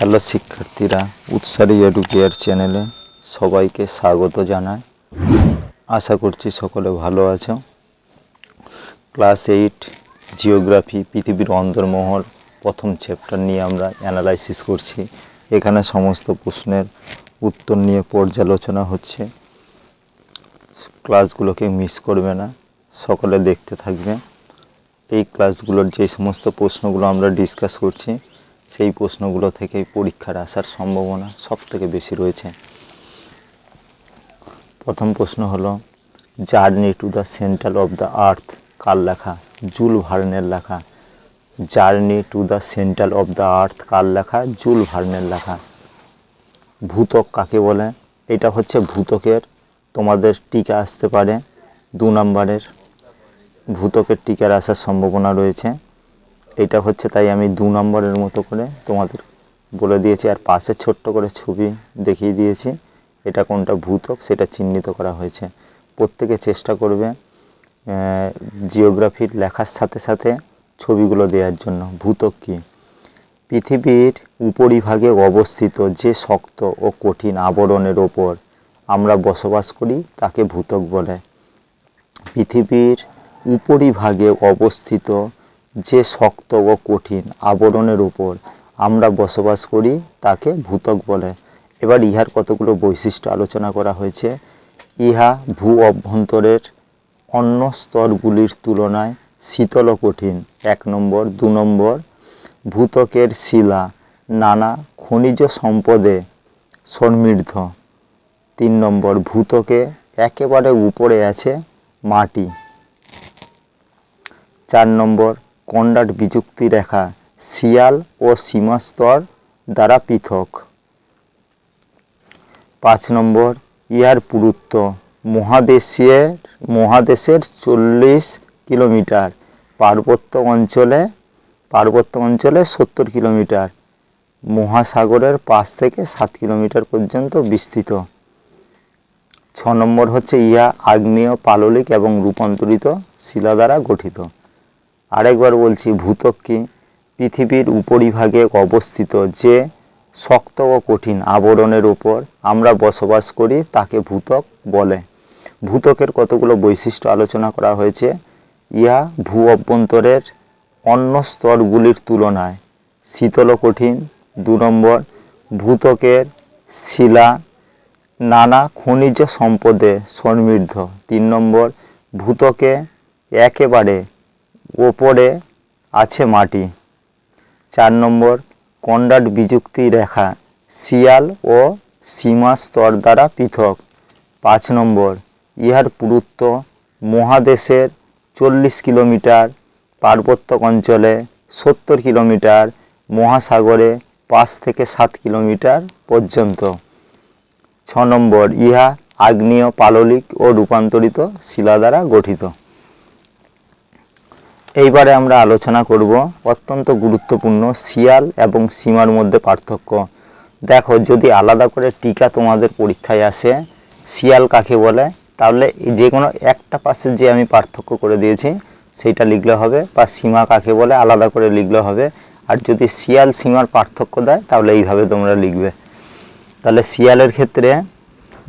Hello শিক্ষার্থীরা উৎসারী educare চ্যানেলে সবাইকে স্বাগত জানাই আশা করছি সকলে ভালো আছো। ক্লাস এইট, জিওগ্রাফি, পৃথিবীর অন্দরমহল প্রথম চ্যাপ্টার নিয়ে আমরা অ্যানালাইসিস করছি। এখানে সমস্ত প্রশ্নের উত্তর নিয়ে পর্যালোচনা হচ্ছে। ক্লাসগুলোকে মিস করবে না, সকলে দেখতে থাকবে। এই ক্লাসগুলোর যে সমস্ত প্রশ্নগুলো আমরা ডিসকাস করছি সেই প্রশ্নগুলো থেকেই পরীক্ষার আসার সম্ভাবনা সব থেকে বেশি রয়েছে। প্রথম প্রশ্ন হলো journey to the central of the earth কার লেখা? জুল ভার্নের লেখা। Journey to the central of the earth কার লেখা? জুল ভার্নের লেখা। ভূতক কাকে বলে? এটা হচ্ছে ভূতকের, তোমাদের টিকা আসতে পারে, দু নম্বরের ভূতকের টিকার আসার সম্ভাবনা রয়েছে। এটা হচ্ছে তাই আমি দু নম্বরের মতো করে তোমাদের বলে দিয়েছি। আর পাশে ছোট্ট করে ছবি দেখিয়ে দিয়েছি। এটা কোনটা ভূতক সেটা চিহ্নিত করা হয়েছে। প্রত্যেকে চেষ্টা করবে জিওগ্রাফির লেখার সাথে সাথে ছবিগুলো দেওয়ার জন্য। ভূতক কী? পৃথিবীর উপরিভাগে অবস্থিত যে শক্ত ও কঠিন আবরণের ওপর আমরা বসবাস করি, তাকে ভূতক বলে। পৃথিবীর উপরিভাগে অবস্থিত যে শক্ত ও কঠিন আবরণের উপর আমরা বসবাস করি, তাকে ভূতক বলে। এবার ইহার কতগুলো বৈশিষ্ট্য আলোচনা করা হয়েছে, ইহা ভূ অভ্যন্তরের অন্য স্তরগুলির তুলনায় শীতল ও কঠিন, এক নম্বর। দু নম্বর ভূতকের শিলা নানা খনিজ সম্পদে সমৃদ্ধ। তিন নম্বর ভূতকে একেবারে উপরে আছে মাটি। চার নম্বর কন্ডাট বিযুক্তি রেখা শিয়াল ও সীমাস্তর দ্বারা পৃথক। পাঁচ নম্বর, ইহার পুরুত্ব। মহাদেশের মহাদেশের চল্লিশ কিলোমিটার। পার্বত্য অঞ্চলে পার্বত্য অঞ্চলে সত্তর কিলোমিটার। মহাসাগরের পাঁচ থেকে সাত কিলোমিটার পর্যন্ত বিস্তৃত। ছ নম্বর হচ্ছে ইহা আগ্নেয়, পাললিক এবং রূপান্তরিত শিলা দ্বারা গঠিত। আরেকবার বলছি, ভূতক কি? পৃথিবীর উপরিভাগে অবস্থিত যে শক্ত ও কঠিন আবরণের উপর আমরা বসবাস করি, তাকে ভূতক বলে। ভূতকের কতগুলো বৈশিষ্ট্য আলোচনা করা হয়েছে? ইহা ভূ অভ্যন্তরের অন্য স্তরগুলির তুলনায় শীতল কঠিন, দু নম্বর ভূতকের শিলা নানা খনিজ সম্পদে সমৃদ্ধ, তিন নম্বর ভূতকে একেবারে ওপরে আছে মাটি। চার নম্বর কন্ডাট বিযুক্তি রেখা, শিয়াল ও সীমা স্তর দ্বারা পৃথক। পাঁচ নম্বর, ইহার পুরুত্ব মহাদেশের চল্লিশ কিলোমিটার, পার্বত্য অঞ্চলে সত্তর কিলোমিটার, মহাসাগরে পাঁচ থেকে সাত কিলোমিটার পর্যন্ত। ছ নম্বর, ইহা আগ্নেয় পাললিক ও রূপান্তরিত শিলা দ্বারা গঠিত। এইবারে আমরা আলোচনা করব অত্যন্ত গুরুত্বপূর্ণ শিয়াল এবং সীমার মধ্যে পার্থক্য। দেখো, যদি আলাদা করে টিকা তোমাদের পরীক্ষায় আসে, শিয়াল কাকে বলে? তাহলে যে কোনো একটা পাশে যে আমি পার্থক্য করে দিয়েছি সেইটা লিখলে হবে, বা সীমা কাকে বলে, আলাদা করে লিখলে হবে। আর যদি শিয়াল সীমার পার্থক্য দেয়, তাহলে এইভাবে তোমরা লিখবে। তাহলে শিয়ালের ক্ষেত্রে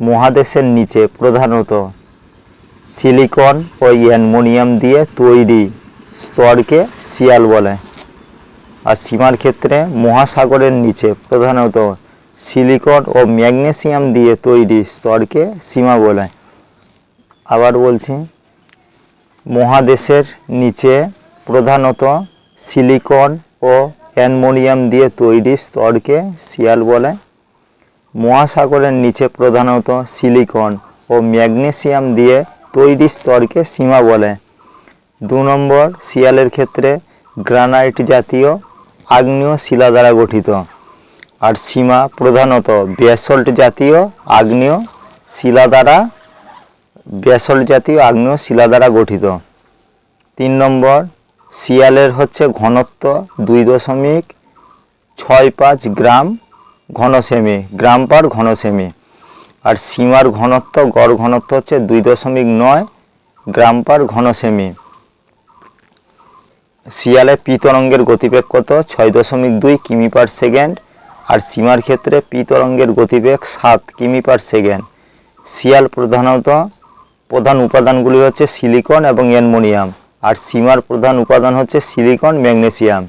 মহাদেশের নিচে প্রধানত সিলিকন ও অ্যানমোনিয়াম দিয়ে তৈরি স্তরকে শিয়াল বলে। আর সীমার ক্ষেত্রে মহাসাগরের নিচে প্রধানত সিলিকন ও ম্যাগনেসিয়াম দিয়ে তৈরি স্তরকে সীমা বলে। আবার বলছি, মহাদেশের নিচে প্রধানত সিলিকন ও অ্যানমোনিয়াম দিয়ে তৈরি স্তরকে শিয়াল বলে। মহাসাগরের নিচে প্রধানত সিলিকন ও ম্যাগনেসিয়াম দিয়ে তৈরি স্তরকে সীমা বলে। দু নম্বর শিয়ালের ক্ষেত্রে গ্রানাইট জাতীয় আগ্নেয় শিলা দ্বারা গঠিত। আর সীমা প্রধানত ব্যাসল্ট জাতীয় আগ্নেয় শিলা দ্বারা, ব্যাসল্ট জাতীয় আগ্নেয় শিলা দ্বারা গঠিত। তিন নম্বর শিয়ালের হচ্ছে ঘনত্ব দুই দশমিক ছয় পাঁচ গ্রাম ঘন সেমি গ্রাম পার ঘন সেমি আর সীমার ঘনত্ব, গড় ঘনত্ব হচ্ছে দুই দশমিক নয় গ্রাম পার ঘন সেমি শিয়ালের পি তরঙ্গের গতিবেগ কত? ছয় দশমিক দুই কিমি পার সেকেন্ড। আর সীমার ক্ষেত্রে পি তরঙ্গের গতিবেগ সাত কিমি পার সেকেন্ড। শিয়াল প্রধানত প্রধান উপাদানগুলি হচ্ছে সিলিকন এবং অ্যানমোনিয়াম। আর সীমার প্রধান উপাদান হচ্ছে সিলিকন ম্যাগনেসিয়াম।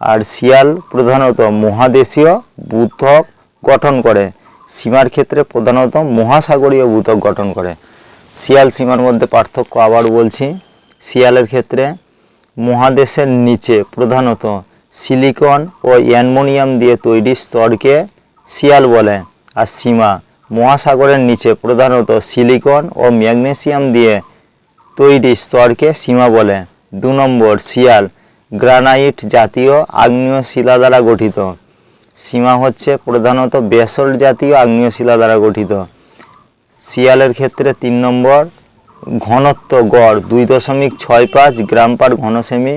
আর শিয়াল প্রধানত মহাদেশীয় ভূত্বক গঠন করে। সীমার ক্ষেত্রে প্রধানত মহাসাগরীয় ভূত্বক গঠন করে। শিয়াল সীমার মধ্যে পার্থক্য আবার বলছি। শিয়ালের ক্ষেত্রে মহাদেশের নিচে প্রধানত সিলিকন ও অ্যানমোনিয়াম দিয়ে তৈরি স্তরকে শিয়াল বলে। আর সীমা মহাসাগরের নিচে প্রধানত সিলিকন ও ম্যাগনেসিয়াম দিয়ে তৈরি স্তরকে সীমা বলে। দু নম্বর শিয়াল গ্রানাইট জাতীয় আগ্নেয় শিলা দ্বারা গঠিত। সীমা হচ্ছে প্রধানত বেসল্ট জাতীয় আগ্নেয় শিলা দ্বারা গঠিত। শিয়ালের ক্ষেত্রে তিন নম্বর ঘনত্ব গড় দুই দশমিক ছয় পাঁচ গ্রাম পার ঘনসেমি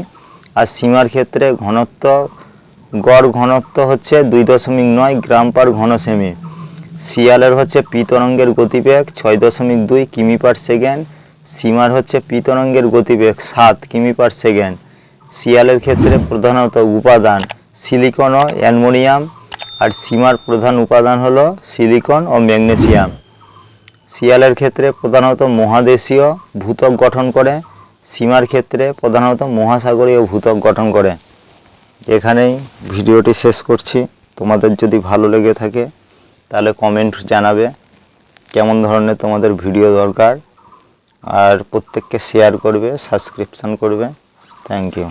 আর সীমার ক্ষেত্রে ঘনত্ব, গড় ঘনত্ব হচ্ছে দুই দশমিক নয় গ্রাম পার ঘনসেমি। শিয়ালের হচ্ছে পি তরঙ্গের গতিবেগ ছয় দশমিক দুই কিমি পার সেকেন্ড, সীমার হচ্ছে পি তরঙ্গের গতিবেগ সাত কিমি পার সেকেন্ড। শিয়ালের ক্ষেত্রে প্রধানত উপাদান সিলিকন ও অ্যানমোনিয়াম আর সীমার প্রধান উপাদান হলো সিলিকন ও ম্যাগনেসিয়াম। শিয়ালের ক্ষেত্রে প্রধানত মহাদেশীয় ভূতক গঠন করে, সীমার ক্ষেত্রে প্রধানত মহাসাগরীয় ভূত্বক গঠন করে। এখানেই ভিডিওটি শেষ করছি। তোমাদের যদি ভালো লেগে থাকে, তাহলে কমেন্ট জানাবে কেমন ধরনের তোমাদের ভিডিও দরকার। আর প্রত্যেককে শেয়ার করবে সাবস্ক্রিপশান করবে। Thank you